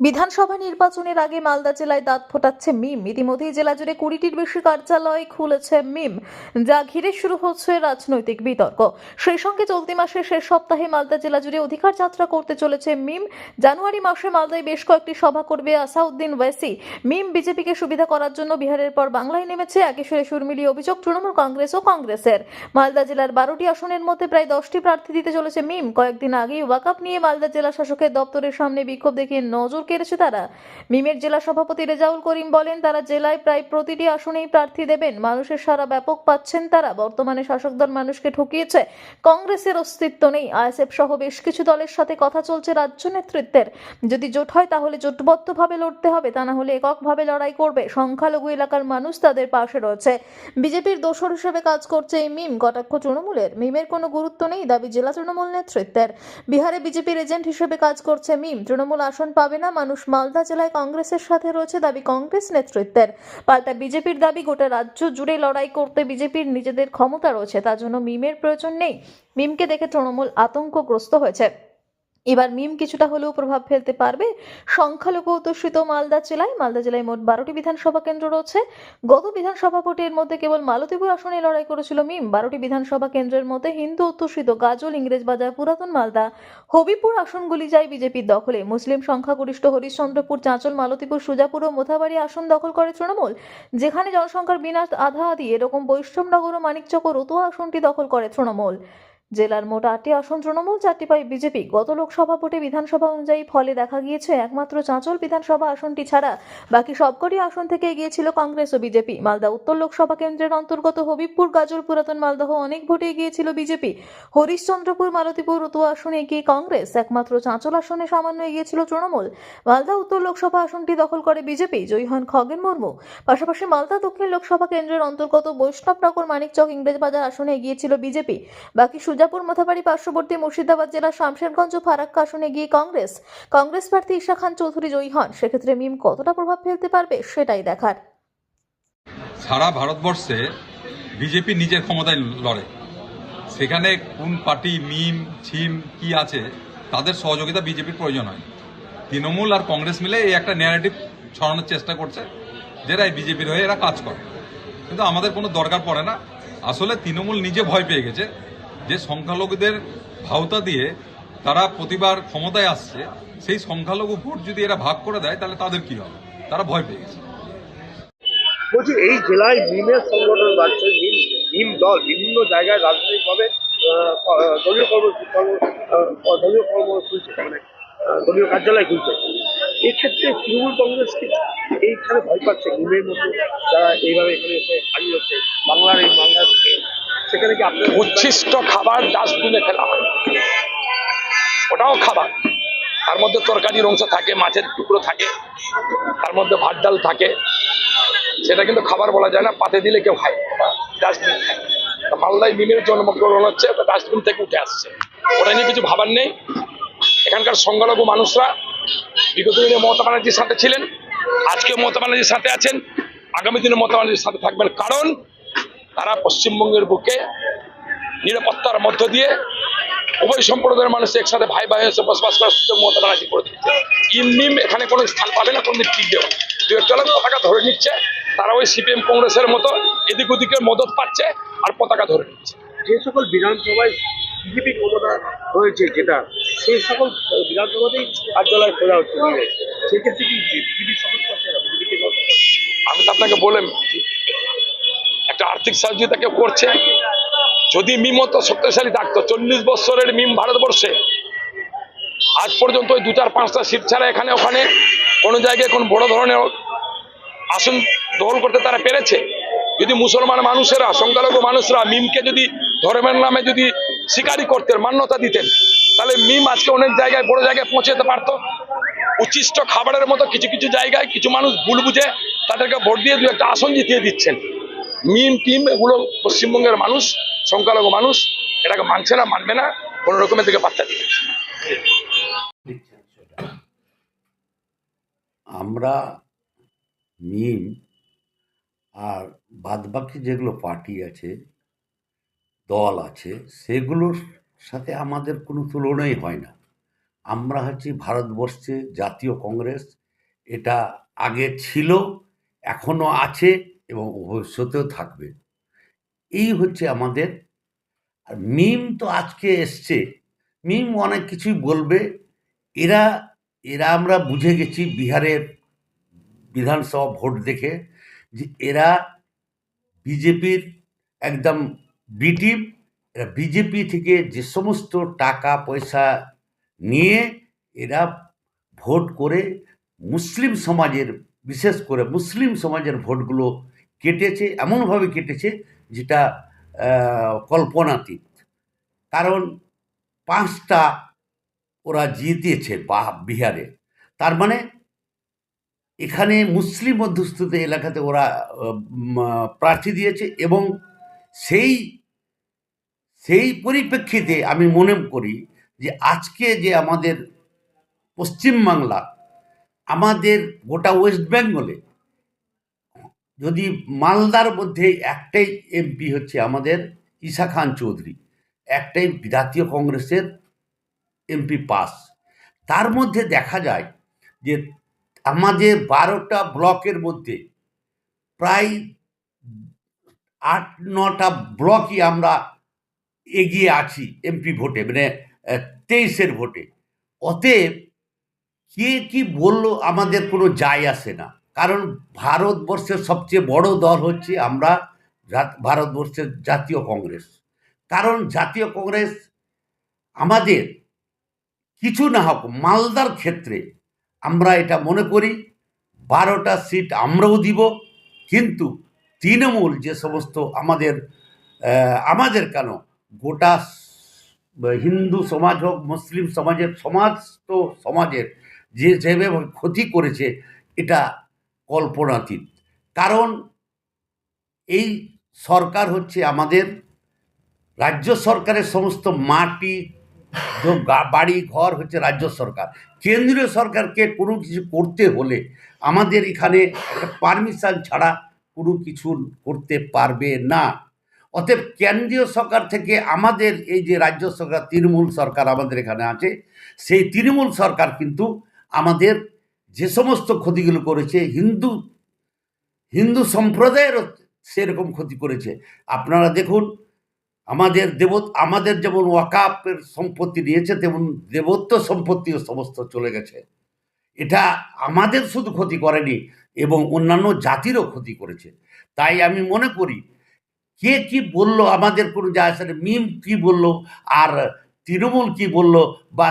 বিধানসভা নির্বাচনের আগে মালদা জেলায় দাঁত ফোটাচ্ছে মিম। ইতিমধ্যেই জেলা জুড়ে কুড়িটির বেশি কার্যালয় খুলেছে মিম, যা ঘিরে শুরু হচ্ছে রাজনৈতিক বিতর্ক। সেই সঙ্গে চলতি মাসের শেষ সপ্তাহে মালদা জেলা জুড়ে অধিকার যাত্রা করতে চলেছে মিম। জানুয়ারি মাসে মালদায় বেশ কয়েকটি সভা করবে আসাউদ্দিন ওয়েসি। মিম বিজেপিকে সুবিধা করার জন্য বিহারের পর বাংলায় নেমেছে একই সুরে সুর মিলিয়ে অভিযোগ তৃণমূল কংগ্রেস ও কংগ্রেসের। মালদা জেলার বারোটি আসনের মধ্যে প্রায় দশটি প্রার্থী দিতে চলেছে মিম। কয়েকদিন আগেই ওয়াকআপ নিয়ে মালদা জেলা শাসকের দপ্তরের সামনে বিক্ষোভ দেখিয়ে নজর কেড়েছে তারা। মিমের জেলা সভাপতি রেজাউল করিম বলেন, তারা জেলায় প্রায় প্রতিটি আসনেই প্রার্থী দেবেন। মানুষের সারা ব্যাপক পাচ্ছেন তারা। বর্তমানে শাসক দল মানুষকে ঠকিয়েছে। কংগ্রেসের অস্তিত্ব নেই। আইএসএফ সহ বেশ কিছু দলের সাথে কথা চলছে রাজ্য নেতৃত্বের। যদি জোট হয়, তাহলে জোটবদ্ধভাবে লড়তে হবে। তা না হলে এককভাবে লড়াই করবে। সংখ্যালঘু এলাকার মানুষ তাদের পাশে রয়েছে। বিজেপির দোসর হিসেবে কাজ করছে এই মিম। কটাক্ষ তৃণমূলের। মিমের কোনো গুরুত্ব নেই, দাবি জেলা তৃণমূল নেতৃত্বের। বিহারে বিজেপির এজেন্ট হিসেবে কাজ করছে মিম। তৃণমূল আসন পাবে না মানুষ মালদা জেলায় কংগ্রেসের সাথে রয়েছে দাবি কংগ্রেস নেতৃত্বের। পাল্টা বিজেপির দাবি, গোটা রাজ্য জুড়ে লড়াই করতে বিজেপির নিজেদের ক্ষমতা রয়েছে, তার জন্য মিমের প্রয়োজন নেই। মিমকে দেখে তৃণমূল আতঙ্কগ্রস্ত হয়েছে। এবার মিম কিছুটা হলেও প্রভাব ফেলতে পারবে। সংখ্যালঘু অধ্যুষিত মালদা জেলায় মালদা জেলায় মোট বারোটি বিধানসভা কেন্দ্র রয়েছে। গত বিধানসভা ভোটের মধ্যে কেবল মালতীপুর আসনে লড়াই করেছিল মিম। বারোটি বিধানসভা কেন্দ্রের মধ্যে হিন্দু অধ্যুষিত গাজল ইংরেজবাজার পুরাতন মালদা, হবিপুর আসনগুলি যায় বিজেপির দখলে। মুসলিম সংখ্যাগরিষ্ঠ হরিশ্চন্দ্রপুর, চাঁচল, মালতীপুর, সুজাপুর ও মোথাবাড়ি আসন দখল করে তৃণমূল। যেখানে জনসংখ্যার বিনাশ আধা আধি, এরকম বৈষ্ণবনগর ও মানিকচক রতুয়া আসনটি দখল করে তৃণমূল। জেলার মোট আটটি আসন তৃণমূল, চারটি পায় বিজেপি। গত লোকসভা ভোটে বিধানসভা অনুযায়ী ফলে দেখা গিয়েছে একমাত্র চাঁচল বিধানসভা আসনটি ছাড়া বাকি সবকটি আসন থেকে এগিয়েছিল কংগ্রেস ও বিজেপি। মালদা উত্তর লোকসভা কেন্দ্রের অন্তর্গত হবিবপুর, গাজল, পুরাতন মালদহ অনেক ভোটে এগিয়েছিল বিজেপি। হরিশ্চন্দ্রপুর, মালতীপুর রতুয়া আসনে এগিয়ে কংগ্রেস। একমাত্র চাঁচল আসনে সামান্য এগিয়েছিল তৃণমূল। মালদা উত্তর লোকসভা আসনটি দখল করে বিজেপি। জয়ী হন খগেন মুর্মু। পাশাপাশি মালদা দক্ষিণ লোকসভা কেন্দ্রের অন্তর্গত বৈষ্ণবনগর, মানিকচক, ইংরেজবাজার আসনে এগিয়েছিল বিজেপি। বাকি সুজাপুর মোথাবাড়ি পার্শ্ববর্তী মুর্শিদাবাদ জেলার শামশেরগঞ্জ ও ফারাক্কা আসনে গিয়ে কংগ্রেস। কংগ্রেস প্রার্থী ঈশা খান চৌধুরী জয়ী হন। সেক্ষেত্রে মিম কতটা প্রভাব ফেলতে পারবে সেটাই দেখার। সারা ভারতবর্ষে বিজেপি নিজের ক্ষমতায় লড়ে। সেখানে কোন পার্টি, মিম, ছিম, কি আছে, তাদের সহযোগিতা বিজেপির প্রয়োজন হয়। তৃণমূল আর কংগ্রেস মিলে এই একটা ন্যারেটিভ ছড়ানোর চেষ্টা করছে যেটা এই বিজেপির হয়ে এরা কাজ করে। কিন্তু আমাদের কোনো দরকার পড়ে না। আসলে তৃণমূল নিজে ভয় পেয়ে গেছে। যে সংখ্যালঘুদের ভাওতা দিয়ে তারা প্রতিবার ক্ষমতায় আসছে, সেই সংখ্যালঘু ভোট যদি এরা ভাগ করে দেয়, তাহলে তাদের কি হবে? তারা ভয় পেয়ে গেছে। বলছি, এই জেলায় মিমের সংগঠন বাড়ছে, মিম দল বিভিন্ন জায়গায় রাজনৈতিকভাবে দলীয় কর্ম দলীয় কর্ম খুলছে মানে দলীয় কার্যালয় খুলছে। এক্ষেত্রে তৃণমূল কংগ্রেস কি এইখানে ভয় পাচ্ছে, মিমের মতো যারা এইভাবে এখানে এসে হারিয়ে হচ্ছে বাংলার এই বাংলার সেখানে কি আপনার উচ্ছিষ্ট খাবার ডাস্টবিনে ফেলা হয়। ওটাও খাবার। তার মধ্যে তরকারির অংশ থাকে, মাছের টুকরো থাকে, তার মধ্যে ভাত ডাল থাকে। সেটা কিন্তু খাবার বলা যায় না, পাতে দিলে কেউ খায় ডাস্টবিন খায় মালদায় মিমের জন্মগ্রহণ হচ্ছে ওটা ডাস্টবিন থেকে উঠে আসছে। ওটা নিয়ে কিছু ভাবার নেই। এখানকার সংখ্যালঘু মানুষরা, বিগত দিনে মমতা ব্যানার্জির সাথে ছিলেন, আজকে মমতা ব্যানার্জির সাথে আছেন, আগামী দিনে মমতা ব্যানার্জির সাথে থাকবেন। কারণ তারা পশ্চিমবঙ্গের বুকে নিরাপত্তার মধ্য দিয়ে উভয় সম্প্রদায়ের মানুষ একসাথে ভাই ভাই এসে বসবাস করার সুযোগ মমতা ব্যানার্জি করে দিচ্ছে। ইমনিম এখানে কোনো স্থান পাবে না কোনো টিকবে না দু একটা লোক পতাকা ধরে নিচ্ছে তারা ওই সিপিএম কংগ্রেসের মতো এদিক ওদিকে মদত পাচ্ছে আর পতাকা ধরে নিচ্ছে। যে সকল বিধানসভায় বিজেপি ক্ষমতা হয়েছে যেটা সেই সকল বিধানসভাতেই কার্যালয় খোলা হচ্ছে। সেক্ষেত্রে কি বিজেপি সপোর্ট করছে না? বিজেপিকে আমি তো আপনাকে বললাম একটা আর্থিক সহযোগিতা কেউ করছে? যদি মিম তো শক্তিশালী থাকতো, চল্লিশ বছরের মিম ভারতবর্ষে, আজ পর্যন্ত ওই দু চার পাঁচটা সিট ছাড়া এখানে ওখানে কোনো জায়গায় কোন বড় ধরনের আসন দখল করতে তারা পেরেছে? যদি মুসলমান মানুষেরা, সংখ্যালঘু মানুষরা মিমকে যদি ধর্মের নামে যদি স্বীকারই করতেন, মান্যতা দিতেন, তাহলে মিম আজকে অনেক জায়গায়, বড় জায়গায় পৌঁছে যেতে পারতো। উচ্ছিষ্ট খাবারের মতো কিছু কিছু জায়গায় কিছু মানুষ ভুল বুঝে তাদেরকে ভোট দিয়ে দু একটা আসন জিতিয়ে দিচ্ছেন। মিম, টিম এগুলো পশ্চিমবঙ্গের মানুষ, সংখ্যালঘু মানুষ, এটাকে মানছে না, মানবে না, কোনো রকমের দিকে পাত্তা দিবে আমরা মিম আর বাদবাকি যেগুলো পার্টি আছে, দল আছে, সেগুলোর সাথে আমাদের কোনো তুলনাই হয় না। আমরা হচ্ছি ভারতবর্ষে জাতীয় কংগ্রেস, এটা আগে ছিল এখনও আছে। এবং ভবিষ্যতেও থাকবে। এই হচ্ছে আমাদের। আর মিম তো আজকে এসছে। মিম অনেক কিছুই বলবে। এরা এরা আমরা বুঝে গেছি বিহারের বিধানসভা ভোট দেখে যে এরা বিজেপির একদম বিটিম এরা বিজেপি থেকে যে সমস্ত টাকা, পয়সা নিয়ে এরা ভোট করে মুসলিম সমাজের, বিশেষ করে মুসলিম সমাজের ভোটগুলো কেটেছে, এমনভাবে কেটেছে যেটা কল্পনাতীত। কারণ পাঁচটা ওরা জিতিয়েছে বিহারে। তার মানে এখানে মুসলিম অধ্যুষিত এলাকাতে ওরা প্রার্থী দিয়েছে এবং সেই সেই পরিপ্রেক্ষিতে আমি মনে করি যে আজকে যে আমাদের পশ্চিমবাংলা, আমাদের গোটা ওয়েস্ট বেঙ্গলে যদি মালদার মধ্যে একটাই এমপি হচ্ছে আমাদের ঈশা খান চৌধুরী, একটাই জাতীয় কংগ্রেসের এমপি পাস। তার মধ্যে দেখা যায় যে আমাদের বারোটা ব্লকের মধ্যে প্রায় আট, নটা ব্লকই আমরা এগিয়ে আছি এমপি ভোটে মানে তেইশের ভোটে। অতএব কে কি বলল আমাদের কোনো যায় আসে না। কারণ ভারতবর্ষের সবচেয়ে বড় দল হচ্ছে আমরা ভারতবর্ষের জাতীয় কংগ্রেস। কারণ জাতীয় কংগ্রেস আমাদের কিছু না হোক মালদার ক্ষেত্রে আমরা এটা মনে করি, বারোটা সিট আমরাও দিব, কিন্তু তৃণমূল যে সমস্ত আমাদের আমাদের কেন গোটা হিন্দু সমাজ হোক, মুসলিম সমাজের সমস্ত সমাজের যে যেভাবে ক্ষতি করেছে, এটা কল্পনাতীত। কারণ এই সরকার হচ্ছে আমাদের রাজ্য সরকারের সমস্ত মাটি বাড়ি, ঘর হচ্ছে রাজ্য সরকার। কেন্দ্রীয় সরকারকে কোনো কিছু করতে হলে আমাদের এখানে পারমিশন ছাড়া কোনো কিছু করতে পারবে না। অতএব কেন্দ্রীয় সরকার থেকে আমাদের এই যে রাজ্য সরকার, তৃণমূল সরকার আমাদের এখানে আছে, সেই তৃণমূল সরকার কিন্তু আমাদের যে সমস্ত ক্ষতিগুলো করেছে, হিন্দু হিন্দু সম্প্রদায়েরও সেরকম ক্ষতি করেছে। আপনারা দেখুন, আমাদের দেব আমাদের যেমন ওয়াকাপের সম্পত্তি নিয়েছে, তেমন দেবত্ব সম্পত্তিও সমস্ত চলে গেছে। এটা আমাদের শুধু ক্ষতি করেনি, এবং অন্যান্য জাতিরও ক্ষতি করেছে। তাই আমি মনে করি, কে কি বলল, আমাদের কোনো যায় আসে না। মিম কি বলল, আর তৃণমূল কি বলল বা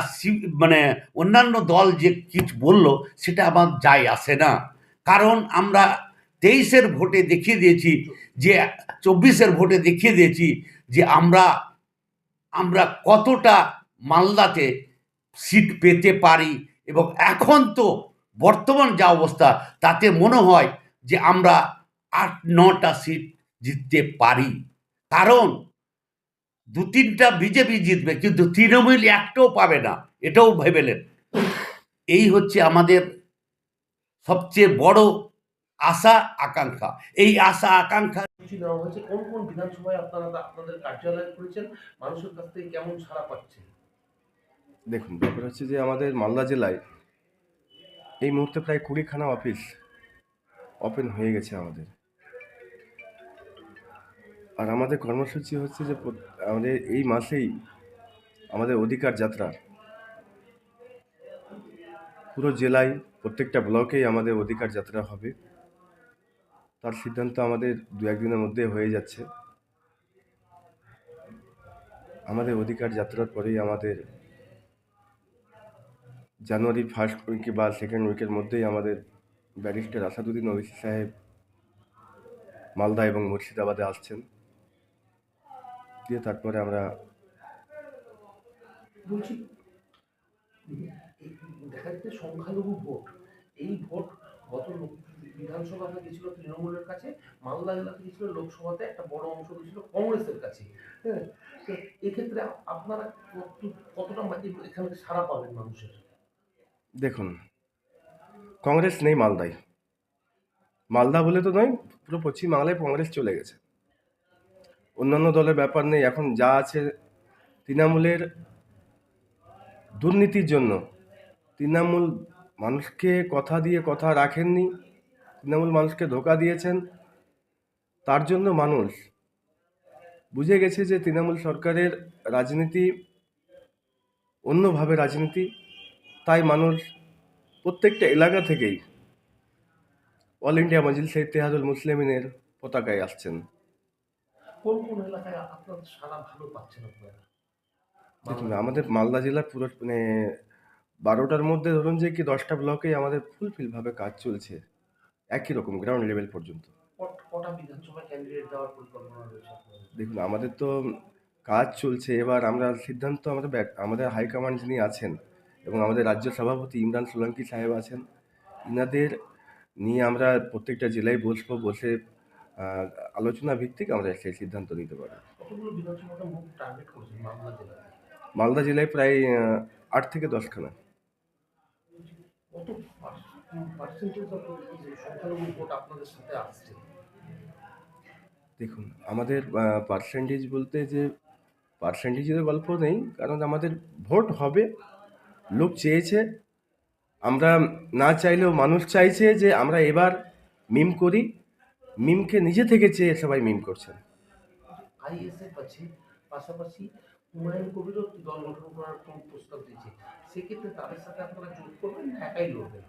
মানে অন্যান্য দল যে কিছু বলল, সেটা আমার যায় আসে না। কারণ আমরা তেইশের ভোটে দেখিয়ে দিয়েছি যে, চব্বিশের ভোটে দেখিয়ে দিয়েছি যে আমরা আমরা কতটা মালদাতে সিট পেতে পারি এবং এখন তো বর্তমান যা অবস্থা, তাতে মনে হয় যে আমরা আট, নটা সিট জিততে পারি। কারণ দু তিনটা বিজেপি জিতবে কিন্তু তৃণমূল একটাও পাবে না এটাও ভেবেলেন এই হচ্ছে আমাদের সবচেয়ে বড় আশা আকাঙ্ক্ষা। এই আশা আকাঙ্ক্ষা নেওয়া হয়েছে। কোন কোন বিধানসভায় আপনারা আপনাদের কার্যালয় করেছেন মানুষের কাছ থেকে কেমন সাড়া পাচ্ছেন? দেখুন ব্যাপার হচ্ছে যে আমাদের মালদা জেলায় এই মুহূর্তে প্রায় কুড়িখানা অফিস ওপেন হয়ে গেছে আমাদের। আর আমাদের কর্মসূচি হচ্ছে যে আমাদের এই মাসেই আমাদের অধিকার যাত্রা পুরো জেলায় প্রত্যেকটা ব্লকেই আমাদের অধিকার যাত্রা হবে। তার সিদ্ধান্ত আমাদের দু একদিনের মধ্যে হয়ে যাচ্ছে। আমাদের অধিকার যাত্রার পরেই আমাদের জানুয়ারি ফার্স্ট উইকে বা সেকেন্ড উইকের মধ্যেই আমাদের ব্যারিস্টার আসাদুদ্দিন ওবিসি সাহেব মালদা এবং মুর্শিদাবাদে আসছেন। দিয়ে তারপরে আমরা বলছি দেখা যাচ্ছে সংখ্যালঘু ভোট। এই ভোট গত বিধানসভাতে গেছিল তৃণমূলের কাছে মালদা জেলাতে গেছিল লোকসভাতে একটা বড় অংশ গেছিল কংগ্রেসের কাছে। হ্যাঁ তো এক্ষেত্রে আপনারা কতটা এখানে সাড়া পাবেন মানুষের? দেখুন কংগ্রেস নেই মালদায়। মালদা বলে তো নয় পুরো পশ্চিমবাংলায় কংগ্রেস চলে গেছে। অন্যান্য দলের ব্যাপার নেই, এখন যা আছে তৃণমূলের দুর্নীতির জন্য। তৃণমূল মানুষকে কথা দিয়ে কথা রাখেননি, তৃণমূল মানুষকে ধোকা দিয়েছেন, তার জন্য মানুষ। বুঝে গেছে যে তৃণমূল সরকারের রাজনীতি অন্যভাবে রাজনীতি, তাই মানুষ প্রত্যেকটা এলাকা থেকেই অল ইন্ডিয়া মজিলস ইতিহাদুল মুসলিমিনের পতাকায় আসছেন। কোন কোন এলাকায় আপনাদের সারা ভালো পাচ্ছেন আপনারা দেখুন আমাদের মালদা জেলার পুরো মানে বারোটার মধ্যে ধরুন যে কি দশটা ব্লকেই আমাদের ফুলফিলভাবে কাজ চলছে একই রকম গ্রাউন্ড লেভেল পর্যন্ত। কটা বিধানসভা ক্যান্ডিডেট দেওয়ার পরিকল্পনা রয়েছে দেখুন আমাদের তো কাজ চলছে এবার আমরা সিদ্ধান্ত আমাদের আমাদের হাইকমান্ড যিনি আছেন এবং আমাদের রাজ্য সভাপতি ইমরান সোলাঙ্কি সাহেব আছেন ইনাদের নিয়ে আমরা প্রত্যেকটা জেলায় বসবো বসে আলোচনা ভিত্তিক আমরা সেই সিদ্ধান্ত নিতে পারি। মালদা জেলায়? প্রায় আট থেকে দশখানা। দেখুন আমাদের পার্সেন্টেজ বলতে যে পার্সেন্টেজের গল্প নেই কারণ আমাদের ভোট হবে লোক চেয়েছে। আমরা না চাইলেও মানুষ চাইছে যে আমরা এবার মিম করি। মিমকে নিজে থেকে চেয়ে সবাই মিম করছেন আইএসএফ আছে পাশাপাশি হুমায়ুন কবিরও দল গঠন করার কোন প্রস্তাব দিয়েছে। সেক্ষেত্রে তাদের সাথে আপনারা জোট করবেন না একাই লড়বেন?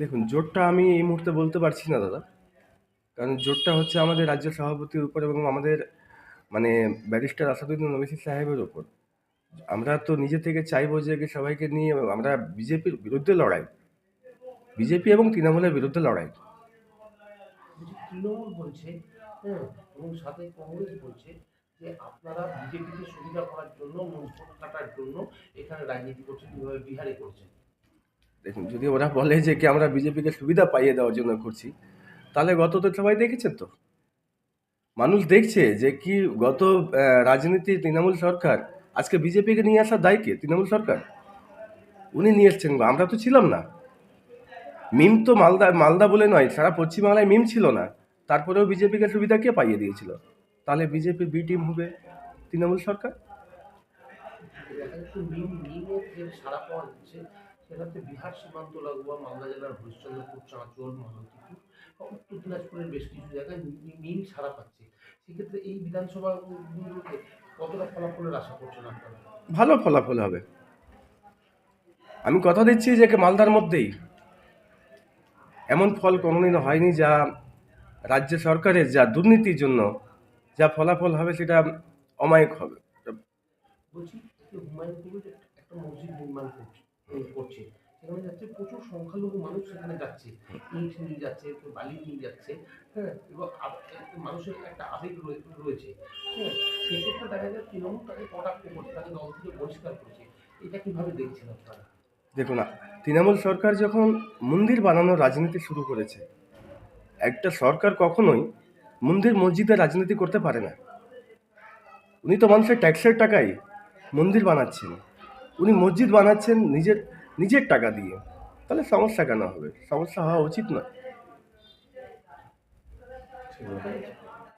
দেখুন জোটটা আমি এই মুহূর্তে বলতে পারছি না দাদা। কারণ জোটটা হচ্ছে আমাদের রাজ্য সভাপতির উপর এবং আমাদের মানে ব্যারিস্টার আসাদুদ্দিন ওবিসি সাহেবের উপর। আমরা তো নিজে থেকে চাইব যে সবাইকে নিয়ে আমরা বিজেপির বিরুদ্ধে লড়াই। বিজেপি এবং তৃণমূলের বিরুদ্ধে লড়াই। তৃণমূল বলছে হ্যাঁ এবং সাথে কংগ্রেস বলছে যে আপনারা বিজেপিকে সুবিধা করার জন্য ভোট কাটার জন্য এখানে রাজনীতি করছেন যেভাবে বিহারে করছেন। দেখুন, যদি ওরা বলে যে কি আমরা বিজেপিকে সুবিধা পাইয়ে দেওয়ার জন্য করছি, তাহলে গত তো সবাই দেখেছেন তো? মানুষ দেখছে যে কি গত রাজনীতি তৃণমূল সরকার, আজকে বিজেপিকে নিয়ে আসার দায় কে? তৃণমূল সরকার। উনি নিয়ে এসছেন, আমরা তো ছিলাম না। মিম তো মালদা মালদা বলে নয়, সারা পশ্চিমবাংলায় মিম ছিল না। তারপরেও বিজেপিকে সুবিধা কে পাইয়ে দিয়েছিল? তাহলে বিজেপি বি টিম হবে তৃণমূল সরকার? বিহার সীমান্ত মালদা জেলার দিনাজপুরের বেশ কিছু জায়গায় পাচ্ছে সেক্ষেত্রে এই কতটা ফলাফলের আশা ভালো ফলাফল হবে। আমি কথা দিচ্ছি যে মালদার মধ্যেই এমন ফল কোনোদিন হয়নি যা রাজ্য সরকারের যা দুর্নীতির জন্য যা ফলাফল হবে সেটা অমায়িক হবে। বলছি হুমায়ুন কবির একটা- একটা মসজিদ নির্মাণ করছে সেখানে যাচ্ছে প্রচুর সংখ্যালঘু মানুষ সেখানে যাচ্ছে। ইট নিয়ে যাচ্ছে কেউ বালি নিয়ে যাচ্ছে হ্যাঁ এবং মানুষের একটা আবেগ রয়েছে হ্যাঁ। সেক্ষেত্রে দেখা যায় তৃণমূল তাকে কটাক্ষ করছে তাকে দল থেকে বহিষ্কার করছে। এটা কীভাবে দেখছেন আপনারা? দেখুন তৃণমূল সরকার যখন মন্দির বানানোর রাজনীতি শুরু করেছে একটা সরকার কখনোই মন্দির মসজিদে রাজনীতি করতে পারে না। উনি তো মানুষের ট্যাক্সের টাকায় মন্দির বানাচ্ছেন। উনি মসজিদ বানাচ্ছেন নিজের নিজের টাকা দিয়ে। তাহলে সমস্যা কেন হবে? সমস্যা হওয়া উচিত নয়